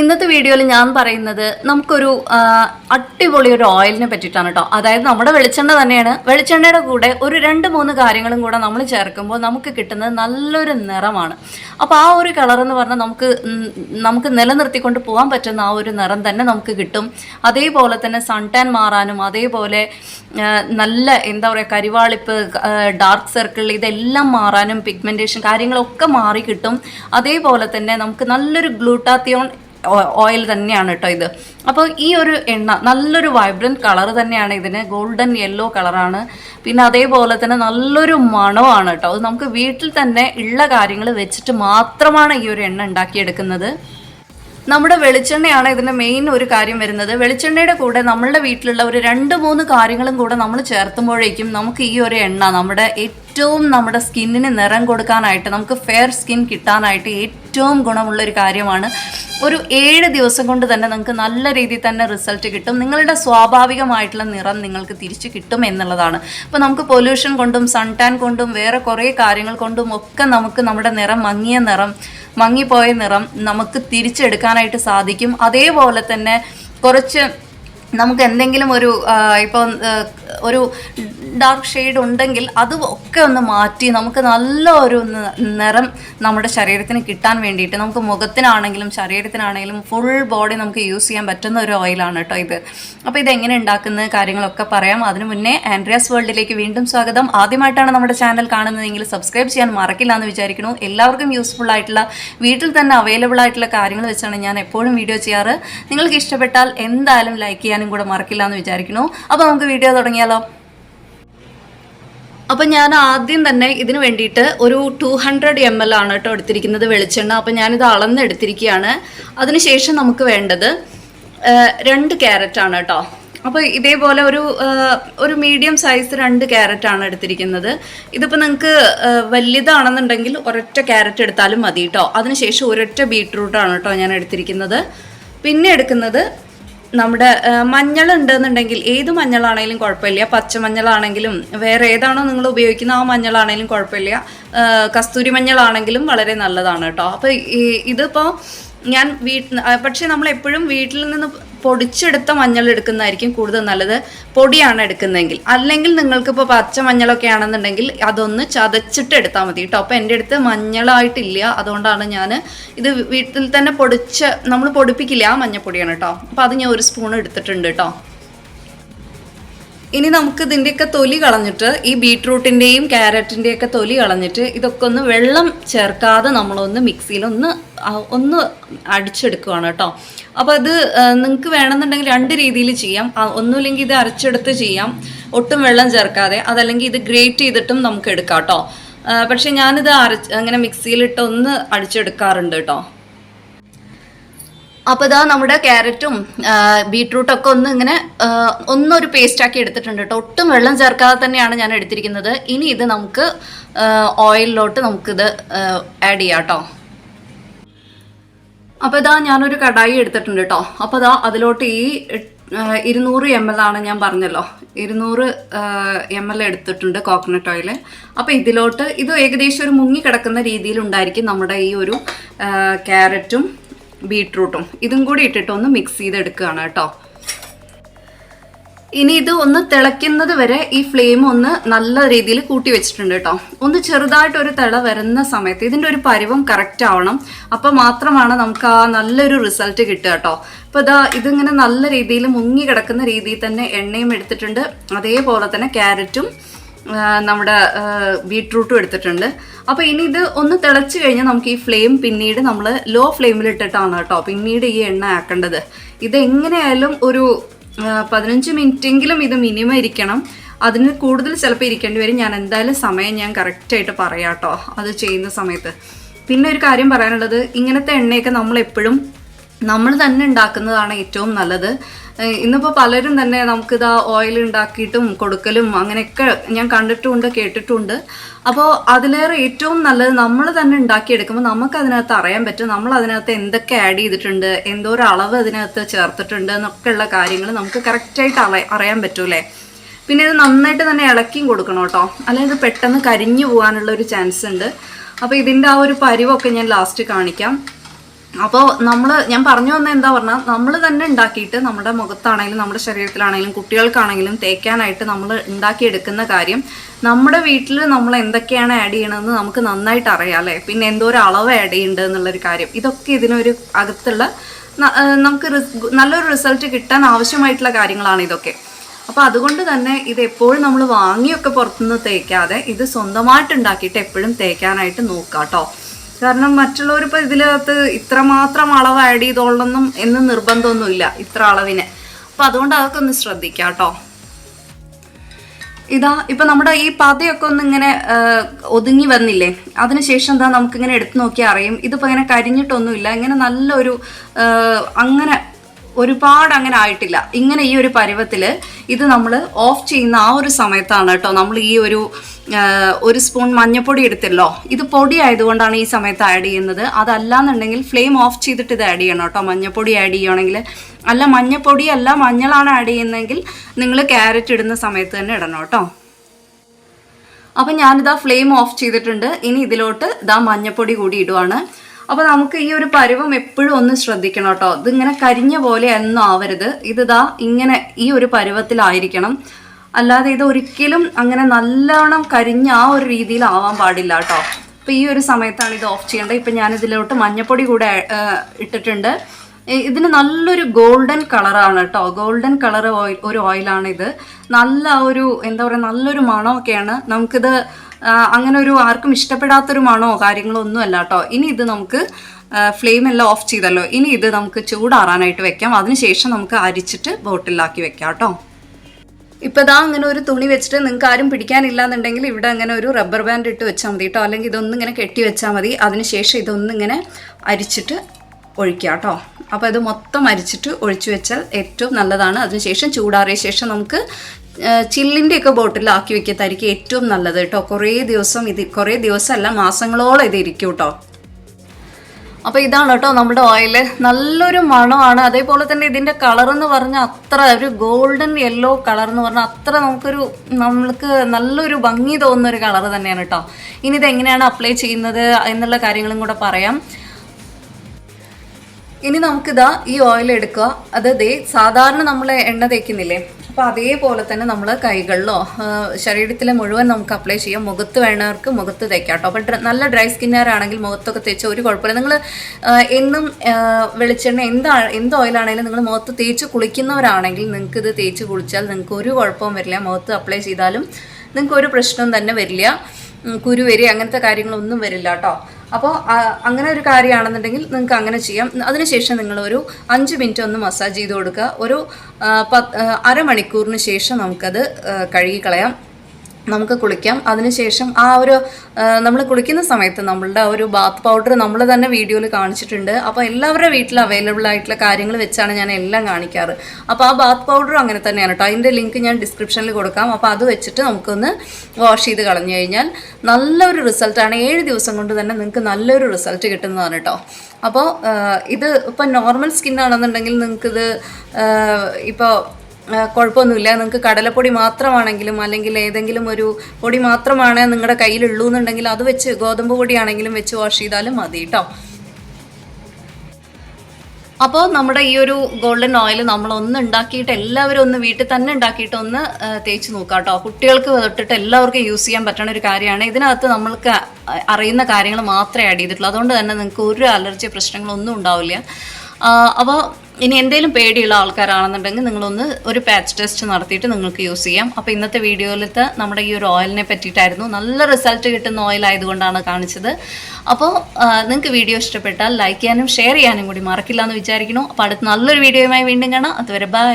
ഇന്നത്തെ വീഡിയോയിൽ ഞാൻ പറയുന്നത് നമുക്കൊരു അടിപൊളി ഒരു ഓയിലിനെ പറ്റിയിട്ടാണ് കേട്ടോ അതായത് നമ്മുടെ വെളിച്ചെണ്ണ തന്നെയാണ്. വെളിച്ചെണ്ണയുടെ കൂടെ ഒരു രണ്ട് മൂന്ന് കാര്യങ്ങളും കൂടെ നമ്മൾ ചേർക്കുമ്പോൾ നമുക്ക് കിട്ടുന്നത് നല്ലൊരു നിറമാണ്. അപ്പോൾ ആ ഒരു കളർ എന്ന് പറഞ്ഞാൽ നമുക്ക് നമുക്ക് നിലനിർത്തിക്കൊണ്ട് പോകാൻ പറ്റുന്ന ആ ഒരു നിറം തന്നെ നമുക്ക് കിട്ടും. അതേപോലെ തന്നെ സൺ ടാൻ മാറാനും അതേപോലെ നല്ല എന്താ പറയുക കരിവാളിപ്പ് ഡാർക്ക് സർക്കിൾ ഇതെല്ലാം മാറാനും പിഗ്മെന്റേഷൻ കാര്യങ്ങളൊക്കെ മാറി കിട്ടും. അതേപോലെ തന്നെ നമുക്ക് നല്ലൊരു ഗ്ലൂട്ടാത്തിയോൺ ഓയിൽ തന്നെയാണ് കേട്ടോ ഇത്. അപ്പോൾ ഈ ഒരു എണ്ണ നല്ലൊരു വൈബ്രന്റ് കളർ തന്നെയാണ് ഇതിന്. ഗോൾഡൻ യെല്ലോ കളറാണ് പിന്നെ അതേപോലെ തന്നെ നല്ലൊരു മണമാണ് കേട്ടോ. അത് നമുക്ക് വീട്ടിൽ തന്നെ ഉള്ള കാര്യങ്ങൾ വെച്ചിട്ട് മാത്രമാണ് ഈ ഒരു എണ്ണ ഉണ്ടാക്കിയെടുക്കുന്നത്. നമ്മുടെ വെളിച്ചെണ്ണയാണ് ഇതിന്റെ മെയിൻ ഒരു കാര്യം വരുന്നത്. വെളിച്ചെണ്ണയുടെ കൂടെ നമ്മളുടെ വീട്ടിലുള്ള ഒരു രണ്ട് മൂന്ന് കാര്യങ്ങളും കൂടെ നമ്മൾ ചേർത്തുമ്പോഴേക്കും നമുക്ക് ഈ ഒരു എണ്ണ നമ്മുടെ ഏറ്റവും നമ്മുടെ സ്കിന്നിന് നിറം കൊടുക്കാനായിട്ട് നമുക്ക് ഫെയർ സ്കിൻ കിട്ടാനായിട്ട് ഏറ്റവും ഗുണമുള്ള ഒരു കാര്യമാണ് ഒരു ഏഴ് ദിവസം കൊണ്ട് തന്നെ നിങ്ങൾക്ക് നല്ല രീതിയിൽ തന്നെ റിസൾട്ട് കിട്ടും. നിങ്ങളുടെ സ്വാഭാവികമായിട്ടുള്ള നിറം നിങ്ങൾക്ക് തിരിച്ചു കിട്ടും എന്നുള്ളതാണ്. അപ്പോൾ നമുക്ക് പൊല്യൂഷൻ കൊണ്ടും സൺ ടാൻ കൊണ്ടും വേറെ കുറേ കാര്യങ്ങൾ കൊണ്ടും ഒക്കെ നമുക്ക് നമ്മുടെ നിറം മങ്ങിയ നിറം മങ്ങിപ്പോയ നിറം നമുക്ക് തിരിച്ചെടുക്കാനായിട്ട് സാധിക്കും. അതേപോലെ തന്നെ കുറച്ച് നമുക്ക് എന്തെങ്കിലും ഒരു ഇപ്പോൾ ഒരു ഡാർക്ക് ഷെയ്ഡ് ഉണ്ടെങ്കിൽ അത് ഒക്കെ ഒന്ന് മാറ്റി നമുക്ക് നല്ല ഒരു നിറം നമ്മുടെ ശരീരത്തിന് കിട്ടാൻ വേണ്ടിയിട്ട് നമുക്ക് മുഖത്തിനാണെങ്കിലും ശരീരത്തിനാണെങ്കിലും ഫുൾ ബോഡി നമുക്ക് യൂസ് ചെയ്യാൻ പറ്റുന്ന ഒരു ഓയിലാണ് കേട്ടോ ഇത്. അപ്പോൾ ഇത് എങ്ങനെ ഉണ്ടാക്കുന്ന കാര്യങ്ങളൊക്കെ പറയാം. അതിനു മുന്നേ ആൻഡ്രിയാസ് വേൾഡിലേക്ക് വീണ്ടും സ്വാഗതം. ആദ്യമായിട്ടാണ് നമ്മുടെ ചാനൽ കാണുന്നതെങ്കിൽ സബ്സ്ക്രൈബ് ചെയ്യാൻ മറക്കില്ല എന്ന് വിചാരിക്കുന്നു. എല്ലാവർക്കും യൂസ്ഫുൾ ആയിട്ടുള്ള വീട്ടിൽ തന്നെ അവൈലബിൾ ആയിട്ടുള്ള കാര്യങ്ങൾ വെച്ചാണ് ഞാൻ എപ്പോഴും വീഡിയോ ചെയ്യാറ്. നിങ്ങൾക്ക് ഇഷ്ടപ്പെട്ടാൽ എന്തായാലും ലൈക്ക് ചെയ്യാനും കൂടെ മറക്കില്ല എന്ന് വിചാരിക്കുന്നു. അപ്പോൾ നമുക്ക് വീഡിയോ തുടങ്ങിയാലോ? അപ്പം ഞാൻ ആദ്യം തന്നെ ഇതിന് വേണ്ടിയിട്ട് ഒരു ടു ഹൺഡ്രഡ് എം എൽ ആണ് കേട്ടോ എടുത്തിരിക്കുന്നത് വെളിച്ചെണ്ണ. അപ്പം ഞാനിത് അളന്നെടുത്തിരിക്കുകയാണ്. അതിനുശേഷം നമുക്ക് വേണ്ടത് രണ്ട് ക്യാരറ്റാണ് കേട്ടോ. അപ്പോൾ ഇതേപോലെ ഒരു ഒരു മീഡിയം സൈസ് രണ്ട് ക്യാരറ്റാണ് എടുത്തിരിക്കുന്നത്. ഇതിപ്പോൾ നിങ്ങൾക്ക് വലിയതാണെന്നുണ്ടെങ്കിൽ ഒരൊറ്റ ക്യാരറ്റ് എടുത്താലും മതി കേട്ടോ. അതിനുശേഷം ഒരൊറ്റ ബീട്രൂട്ടാണ് കേട്ടോ ഞാൻ എടുത്തിരിക്കുന്നത്. പിന്നെ എടുക്കുന്നത് നമ്മുടെ മഞ്ഞൾ ഉണ്ടെന്നുണ്ടെങ്കിൽ ഏത് മഞ്ഞളാണെങ്കിലും കുഴപ്പമില്ല. പച്ചമഞ്ഞളാണെങ്കിലും വേറെ ഏതാണോ നിങ്ങൾ ഉപയോഗിക്കുന്ന ആ മഞ്ഞളാണെങ്കിലും കുഴപ്പമില്ല. കസ്തൂരി മഞ്ഞളാണെങ്കിലും വളരെ നല്ലതാണ് കേട്ടോ. അപ്പോൾ ഇതിപ്പോൾ ഞാൻ വീട്ടിൽ പക്ഷേ നമ്മൾ എപ്പോഴും വീട്ടിൽ നിന്ന് പൊടിച്ചെടുത്ത മഞ്ഞൾ എടുക്കുന്നതായിരിക്കും കൂടുതൽ നല്ലത്. പൊടിയാണ് എടുക്കുന്നതെങ്കിൽ. അല്ലെങ്കിൽ നിങ്ങൾക്കിപ്പോൾ പച്ച മഞ്ഞളൊക്കെ ആണെന്നുണ്ടെങ്കിൽ അതൊന്ന് ചതച്ചിട്ട് എടുത്താൽ മതി കേട്ടോ. അപ്പോൾ എന്റെ അടുത്ത് മഞ്ഞളായിട്ടില്ല. അതുകൊണ്ടാണ് ഞാൻ ഇത് വീട്ടിൽ തന്നെ പൊടിച്ച് നമ്മൾ പൊടിപ്പിക്കില്ല ആ മഞ്ഞപ്പൊടിയാണ് കേട്ടോ. അപ്പോൾ അത് ഞാൻ ഒരു സ്പൂൺ എടുത്തിട്ടുണ്ട് കേട്ടോ. ഇനി നമുക്ക് ഇതിന്റെയൊക്കെ തൊലി കളഞ്ഞിട്ട് ഈ ബീട്രൂട്ടിന്റെയും ക്യാരറ്റിന്റെയൊക്കെ തൊലി കളഞ്ഞിട്ട് ഇതൊക്കെ ഒന്ന് വെള്ളം ചേർക്കാതെ നമ്മളൊന്ന് മിക്സിയിലൊന്ന് ഒന്ന് അടിച്ചെടുക്കുകയാണ് കേട്ടോ. അപ്പോൾ അത് നിങ്ങൾക്ക് വേണമെന്നുണ്ടെങ്കിൽ രണ്ട് രീതിയിൽ ചെയ്യാം. ഒന്നുമില്ലെങ്കിൽ ഇത് അരച്ചെടുത്ത് ചെയ്യാം. ഒട്ടും വെള്ളം ചേർക്കാതെ. അതല്ലെങ്കിൽ ഇത് ഗ്രേറ്റ് ചെയ്തിട്ടും നമുക്ക് എടുക്കാം കേട്ടോ. പക്ഷെ ഞാനിത് അരച്ച് അങ്ങനെ മിക്സിയിലിട്ട് ഒന്ന് അടിച്ചെടുക്കാറുണ്ട് കേട്ടോ. അപ്പോൾ ഇതാ നമ്മുടെ ക്യാരറ്റും ബീട്രൂട്ടൊക്കെ ഒന്ന് ഇങ്ങനെ ഒന്നൊരു പേസ്റ്റാക്കി എടുത്തിട്ടുണ്ട് കേട്ടോ. ഒട്ടും വെള്ളം ചേർക്കാതെ തന്നെയാണ് ഞാൻ എടുത്തിരിക്കുന്നത്. ഇനി ഇത് നമുക്ക് ഓയിലിലോട്ട് നമുക്കിത് ആഡ് ചെയ്യാം കേട്ടോ. അപ്പോൾ ഇതാ ഞാനൊരു കടായി എടുത്തിട്ടുണ്ട് കേട്ടോ. അപ്പോൾ ഇതാ അതിലോട്ട് ഈ ഇരുന്നൂറ് എം എൽ ആണ് ഞാൻ പറഞ്ഞല്ലോ. ഇരുന്നൂറ് എം എൽ എടുത്തിട്ടുണ്ട് കോക്കനട്ട് ഓയിൽ അപ്പോൾ ഇതിലോട്ട് ഇത് ഏകദേശം ഒരു മുങ്ങി കിടക്കുന്ന രീതിയിൽ ഉണ്ടായിരിക്കും നമ്മുടെ ഈ ഒരു ക്യാരറ്റും ബീട്രൂട്ടും ഇതും കൂടി ഇട്ടിട്ടൊന്ന് മിക്സ് ചെയ്തെടുക്കുകയാണ് കേട്ടോ. ഇനി ഇത് ഒന്ന് തിളയ്ക്കുന്നത് വരെ ഈ ഫ്ലെയിം ഒന്ന് നല്ല രീതിയിൽ കൂട്ടി വെച്ചിട്ടുണ്ട് കേട്ടോ ഒന്ന് ചെറുതായിട്ട് ഒരു തിള വരുന്ന സമയത്ത് ഇതിന്റെ ഒരു പരിവം കറക്റ്റ് ആവണം. അപ്പോൾ മാത്രമാണ് നമുക്ക് ആ നല്ലൊരു റിസൾട്ട് കിട്ടുക കേട്ടോ അപ്പോൾ ഇതാ ഇതിങ്ങനെ നല്ല രീതിയിൽ മുങ്ങി കിടക്കുന്ന രീതിയിൽ തന്നെ എണ്ണയും എടുത്തിട്ടുണ്ട്. അതേപോലെ തന്നെ ക്യാരറ്റും നമ്മുടെ ബീട്രൂട്ടും എടുത്തിട്ടുണ്ട്. അപ്പോൾ ഇനി ഇത് ഒന്ന് തിളച്ച് കഴിഞ്ഞാൽ നമുക്ക് ഈ ഫ്ലെയിം പിന്നീട് നമ്മൾ ലോ ഫ്ലെയിമിൽ ഇട്ടിട്ടാണ് കേട്ടോ പിന്നീട് ഈ എണ്ണ ആക്കേണ്ടത്. ഇത് എങ്ങനെയായാലും ഒരു പതിനഞ്ച് മിനിറ്റെങ്കിലും ഇത് മിനിമം ഇരിക്കണം. അതിന് കൂടുതൽ ചിലപ്പോൾ ഇരിക്കേണ്ടി വരും. ഞാൻ എന്തായാലും സമയം ഞാൻ കറക്റ്റായിട്ട് പറയാം കേട്ടോ അത് ചെയ്യുന്ന സമയത്ത്. പിന്നെ ഒരു കാര്യം പറയാനുള്ളത് ഇങ്ങനത്തെ എണ്ണയൊക്കെ നമ്മൾ എപ്പോഴും നമ്മൾ തന്നെ ഉണ്ടാക്കുന്നതാണ് ഏറ്റവും നല്ലത്. ഇന്നിപ്പോൾ പലരും തന്നെ നമുക്കിത് ആ ഓയിൽ ഉണ്ടാക്കിയിട്ടും കൊടുക്കലും അങ്ങനെയൊക്കെ ഞാൻ കണ്ടിട്ടുമുണ്ട് കേട്ടിട്ടുണ്ട്. അപ്പോൾ അതിലേറെ ഏറ്റവും നല്ലത് നമ്മൾ തന്നെ ഉണ്ടാക്കിയെടുക്കുമ്പോൾ നമുക്ക് അതിനകത്ത് അറിയാൻ പറ്റും നമ്മൾ അതിനകത്ത് എന്തൊക്കെ ആഡ് ചെയ്തിട്ടുണ്ട് എന്തോരം അളവ് അതിനകത്ത് ചേർത്തിട്ടുണ്ട് എന്നൊക്കെയുള്ള കാര്യങ്ങൾ നമുക്ക് കറക്റ്റായിട്ട് അറി അറിയാൻ പറ്റൂലേ പിന്നെ ഇത് നന്നായിട്ട് തന്നെ ഇളക്കിയും കൊടുക്കണം കേട്ടോ. അല്ലെങ്കിൽ ഇത് പെട്ടെന്ന് കരിഞ്ഞു പോകാനുള്ള ഒരു ചാൻസ് ഉണ്ട്. അപ്പോൾ ഇതിന്റെ ആ ഒരു പരിവൊക്കെ ഞാൻ ലാസ്റ്റ് കാണിക്കാം. അപ്പോൾ നമ്മൾ ഞാൻ പറഞ്ഞു വന്ന എന്താ പറഞ്ഞാൽ നമ്മൾ തന്നെ ഉണ്ടാക്കിയിട്ട് നമ്മുടെ മുഖത്താണെങ്കിലും നമ്മുടെ ശരീരത്തിലാണെങ്കിലും കുട്ടികൾക്കാണെങ്കിലും തേക്കാനായിട്ട് നമ്മൾ ഉണ്ടാക്കിയെടുക്കുന്ന കാര്യം നമ്മുടെ വീട്ടിൽ നമ്മൾ എന്തൊക്കെയാണ് ആഡ് ചെയ്യണമെന്ന് നമുക്ക് നന്നായിട്ട് അറിയാം അല്ലേ? പിന്നെ എന്തോ ഒരു അളവ് ആഡ് ചെയ്യേണ്ടത് എന്നുള്ളൊരു കാര്യം. ഇതൊക്കെ ഇതിനൊരു അകത്തുള്ള നമുക്ക് നല്ലൊരു റിസൾട്ട് കിട്ടാൻ ആവശ്യമായിട്ടുള്ള കാര്യങ്ങളാണ് ഇതൊക്കെ. അപ്പോൾ അതുകൊണ്ട് തന്നെ ഇത് എപ്പോഴും നമ്മൾ വാങ്ങിയൊക്കെ പുറത്തുനിന്ന് തേക്കാതെ ഇത് സ്വന്തമായിട്ട് ഉണ്ടാക്കിയിട്ട് എപ്പോഴും തേക്കാനായിട്ട് നോക്കാം കേട്ടോ കാരണം മറ്റുള്ളവർ ഇപ്പോൾ ഇതിനകത്ത് ഇത്രമാത്രം അളവ് ആഡ് ചെയ്തോളണം എന്ന് നിർബന്ധമൊന്നുമില്ല ഇത്ര അളവിന്. അപ്പം അതുകൊണ്ട് അതൊക്കെ ഒന്ന് ശ്രദ്ധിക്കാം കേട്ടോ. ഇതാ ഇപ്പം നമ്മുടെ ഈ പതയൊക്കെ ഒന്ന് ഇങ്ങനെ ഒതുങ്ങി വന്നില്ലേ? അതിനുശേഷം എന്താ നമുക്കിങ്ങനെ എടുത്തു നോക്കിയാൽ അറിയും. ഇതിപ്പോൾ ഇങ്ങനെ കരിഞ്ഞിട്ടൊന്നുമില്ല. ഇങ്ങനെ നല്ലൊരു അങ്ങനെ ഒരുപാട് അങ്ങനെ ആയിട്ടില്ല. ഇങ്ങനെ ഈ ഒരു പരുവത്തിൽ ഇത് നമ്മൾ ഓഫ് ചെയ്യുന്ന ആ ഒരു സമയത്താണ് കേട്ടോ നമ്മൾ ഈ ഒരു ഒരു സ്പൂൺ മഞ്ഞപ്പൊടി എടുത്തല്ലോ. ഇത് പൊടി ആയതുകൊണ്ടാണ് ഈ സമയത്ത് ആഡ് ചെയ്യുന്നത്. അതല്ലാന്നുണ്ടെങ്കിൽ ഫ്ലെയിം ഓഫ് ചെയ്തിട്ട് ഇത് ആഡ് ചെയ്യണം കേട്ടോ. മഞ്ഞപ്പൊടി ആഡ് ചെയ്യുകയാണെങ്കിൽ അല്ല മഞ്ഞപ്പൊടി അല്ല മഞ്ഞളാണ് ആഡ് ചെയ്യുന്നതെങ്കിൽ നിങ്ങൾ ക്യാരറ്റ് ഇടുന്ന സമയത്ത് തന്നെ ഇടണം കേട്ടോ. അപ്പം ഞാനിതാ ഫ്ലെയിം ഓഫ് ചെയ്തിട്ടുണ്ട്. ഇനി ഇതിലോട്ട് ഇതാ മഞ്ഞപ്പൊടി കൂടി ഇടുവാണ്. അപ്പോൾ നമുക്ക് ഈ ഒരു പരുവം എപ്പോഴും ഒന്ന് ശ്രദ്ധിക്കണം കേട്ടോ. ഇതിങ്ങനെ കരിഞ്ഞ പോലെ ഒന്നും ആവരുത്. ഇതാ ഇങ്ങനെ ഈ ഒരു പരുവത്തിലായിരിക്കണം. അല്ലാതെ ഇത് ഒരിക്കലും അങ്ങനെ നല്ലോണം കരിഞ്ഞ ആ ഒരു രീതിയിൽ ആവാൻ പാടില്ല കേട്ടോ. അപ്പോൾ ഈ ഒരു സമയത്താണ് ഇത് ഓഫ് ചെയ്യേണ്ടത്. ഇപ്പം ഞാനിതിലോട്ട് മഞ്ഞപ്പൊടി കൂടെ ഇട്ടിട്ടുണ്ട്. ഇതിന് നല്ലൊരു ഗോൾഡൻ കളറാണ് കേട്ടോ. ഗോൾഡൻ കളർ ഓയിൽ ഒരു ഓയിലാണ് ഇത്. നല്ല ഒരു എന്താ പറയുക നല്ലൊരു മണമൊക്കെയാണ്. നമുക്കിത് അങ്ങനെ ഒരു ആർക്കും ഇഷ്ടപ്പെടാത്തൊരു മണമോ കാര്യങ്ങളോ ഒന്നും അല്ല കേട്ടോ. ഇനി ഇത് നമുക്ക് ഫ്ലെയിം എല്ലാം ഓഫ് ചെയ്തല്ലോ. ഇനി ഇത് നമുക്ക് ചൂടാറാനായിട്ട് വെക്കാം. അതിനുശേഷം നമുക്ക് അരിച്ചിട്ട് ബോട്ടിലാക്കി വെക്കാം കേട്ടോ. ഇപ്പം ഇതാ അങ്ങനെ ഒരു തുണി വെച്ചിട്ട് നിങ്ങൾക്ക് ആരും പിടിക്കാനില്ല എന്നുണ്ടെങ്കിൽ ഇവിടെ അങ്ങനെ ഒരു റബ്ബർ ബാൻഡ് ഇട്ട് വെച്ചാൽ മതി കേട്ടോ അല്ലെങ്കിൽ ഇതൊന്നും ഇങ്ങനെ കെട്ടി വെച്ചാൽ മതി. അതിനുശേഷം ഇതൊന്നും ഇങ്ങനെ അരിച്ചിട്ട് ഒഴിക്കുക കേട്ടോ അപ്പോൾ ഇത് മൊത്തം അരിച്ചിട്ട് ഒഴിച്ചു വെച്ചാൽ ഏറ്റവും നല്ലതാണ്. അതിനുശേഷം ചൂടാറിയ ശേഷം നമുക്ക് ചില്ലിന്റെ ഒക്കെ ബോട്ടിലാക്കി വെക്കത്തായിരിക്കും ഏറ്റവും നല്ലത് കേട്ടോ കുറേ ദിവസം ഇത് കുറേ ദിവസമല്ല മാസങ്ങളോളം ഇത് ഇരിക്കും കേട്ടോ അപ്പോൾ ഇതാണ് കേട്ടോ നമ്മുടെ ഓയിൽ നല്ലൊരു മണമാണ്. അതേപോലെ തന്നെ ഇതിന്റെ കളർ എന്ന് പറഞ്ഞാൽ അത്ര ഒരു ഗോൾഡൻ യെല്ലോ കളർ എന്ന് പറഞ്ഞാൽ അത്ര നമുക്കൊരു നമ്മൾക്ക് നല്ലൊരു ഭംഗി തോന്നുന്ന ഒരു കളർ തന്നെയാണ് കേട്ടോ. ഇനി ഇത് എങ്ങനെയാണ് അപ്ലൈ ചെയ്യുന്നത് എന്നുള്ള കാര്യങ്ങളും കൂടെ പറയാം. ഇനി നമുക്കിതാ ഈ ഓയിൽ എടുക്കുക. അത് ദേ സാധാരണ നമ്മൾ എണ്ണ തേക്കുന്നില്ലേ? അപ്പോൾ അതേപോലെ തന്നെ നമ്മൾ കൈകളിലോ ശരീരത്തിലെ മുഴുവൻ നമുക്ക് അപ്ലൈ ചെയ്യാം. മുഖത്ത് വേണവർക്ക് മുഖത്ത് തേക്കാം കേട്ടോ. അപ്പോൾ നല്ല ഡ്രൈ സ്കിന്നുകാരാണെങ്കിൽ മുഖത്തൊക്കെ തേച്ച് ഒരു കുഴപ്പമില്ല. നിങ്ങൾ എന്നും വെളിച്ചെണ്ണ എന്താ എന്ത് ഓയിലാണെങ്കിലും നിങ്ങൾ മുഖത്ത് തേച്ച് കുളിക്കുന്നവരാണെങ്കിൽ നിങ്ങൾക്ക് ഇത് തേച്ച് കുളിച്ചാൽ നിങ്ങൾക്ക് ഒരു കുഴപ്പവും വരില്ല. മുഖത്ത് അപ്ലൈ ചെയ്താലും നിങ്ങൾക്ക് ഒരു പ്രശ്നവും തന്നെ വരില്ല. കുരുവരി അങ്ങനത്തെ കാര്യങ്ങളൊന്നും വരില്ല കേട്ടോ. അപ്പോൾ അങ്ങനെ ഒരു കാര്യമാണെന്നുണ്ടെങ്കിൽ നിങ്ങൾക്ക് അങ്ങനെ ചെയ്യാം. അതിനുശേഷം നിങ്ങളൊരു അഞ്ച് മിനിറ്റ് ഒന്ന് മസാജ് ചെയ്ത് കൊടുക്കുക. ഒരു പത്ത് അരമണിക്കൂറിന് ശേഷം നമുക്കത് കഴുകി കഴുകിക്കളയാം. നമുക്ക് കുളിക്കാം. അതിനുശേഷം ആ ഒരു നമ്മൾ കുളിക്കുന്ന സമയത്ത് നമ്മളുടെ ആ ഒരു ബാത്ത് പൗഡർ നമ്മൾ തന്നെ വീഡിയോയിൽ കാണിച്ചിട്ടുണ്ട്. അപ്പോൾ എല്ലാവരുടെ വീട്ടിൽ അവൈലബിൾ ആയിട്ടുള്ള കാര്യങ്ങൾ വെച്ചാണ് ഞാൻ എല്ലാം കാണിക്കാറ്. അപ്പോൾ ആ ബാത്ത് പൗഡറും അങ്ങനെ തന്നെയാണ് കേട്ടോ അതിന്റെ ലിങ്ക് ഞാൻ ഡിസ്ക്രിപ്ഷനിൽ കൊടുക്കാം. അപ്പോൾ അത് വെച്ചിട്ട് നമുക്കൊന്ന് വാഷ് ചെയ്ത് കളഞ്ഞു കഴിഞ്ഞാൽ നല്ലൊരു റിസൾട്ടാണ് ഏഴ് ദിവസം കൊണ്ട് തന്നെ നിങ്ങൾക്ക് നല്ലൊരു റിസൾട്ട് കിട്ടുന്നതാണ് കേട്ടോ അപ്പോൾ ഇത് ഇപ്പം നോർമൽ സ്കിന്നാണെന്നുണ്ടെങ്കിൽ നിങ്ങൾക്കിത് ഇപ്പോൾ കുഴപ്പമൊന്നുമില്ല. നിങ്ങൾക്ക് കടലപ്പൊടി മാത്രമാണെങ്കിലും അല്ലെങ്കിൽ ഏതെങ്കിലും ഒരു പൊടി മാത്രമാണ് നിങ്ങളുടെ കയ്യിലുള്ളൂ എന്നുണ്ടെങ്കിൽ അത് വെച്ച് ഗോതമ്പ് പൊടിയാണെങ്കിലും വെച്ച് വാഷ് ചെയ്താലും മതി കേട്ടോ അപ്പോൾ നമ്മുടെ ഈ ഒരു ഗോൾഡൻ ഓയിൽ നമ്മൾ ഒന്ന് ഉണ്ടാക്കിയിട്ട് എല്ലാവരും ഒന്ന് വീട്ടിൽ തന്നെ ഉണ്ടാക്കിയിട്ട് ഒന്ന് തേച്ച് നോക്കാം കേട്ടോ കുട്ടികൾക്ക് തൊട്ടിട്ട് എല്ലാവർക്കും യൂസ് ചെയ്യാൻ പറ്റുന്ന ഒരു കാര്യമാണ്. ഇതിനകത്ത് നമ്മൾക്ക് അറിയുന്ന കാര്യങ്ങൾ മാത്രമേ ആഡ് ചെയ്തിട്ടുള്ളൂ. അതുകൊണ്ട് തന്നെ നിങ്ങൾക്ക് ഒരു അലർജി പ്രശ്നങ്ങളൊന്നും ഉണ്ടാവില്ല. അപ്പോൾ ഇനി എന്തെങ്കിലും പേടിയുള്ള ആൾക്കാരാണെന്നുണ്ടെങ്കിൽ നിങ്ങളൊന്ന് ഒരു പാച്ച് ടെസ്റ്റ് നടത്തിയിട്ട് നിങ്ങൾക്ക് യൂസ് ചെയ്യാം. അപ്പോൾ ഇന്നത്തെ വീഡിയോയിലത്തെ നമ്മുടെ ഈ ഒരു ഓയിലിനെ പറ്റിയിട്ടായിരുന്നു. നല്ല റിസൾട്ട് കിട്ടുന്ന ഓയിൽ ആയതുകൊണ്ടാണ് കാണിച്ചത്. അപ്പോൾ നിങ്ങൾക്ക് വീഡിയോ ഇഷ്ടപ്പെട്ടാൽ ലൈക്ക് ചെയ്യാനും ഷെയർ ചെയ്യാനും കൂടി മറക്കില്ല എന്ന് വിചാരിക്കുന്നു. അപ്പോൾ അടുത്ത നല്ലൊരു വീഡിയോയുമായി വീണ്ടും കാണാം. അതുവരെ ബൈ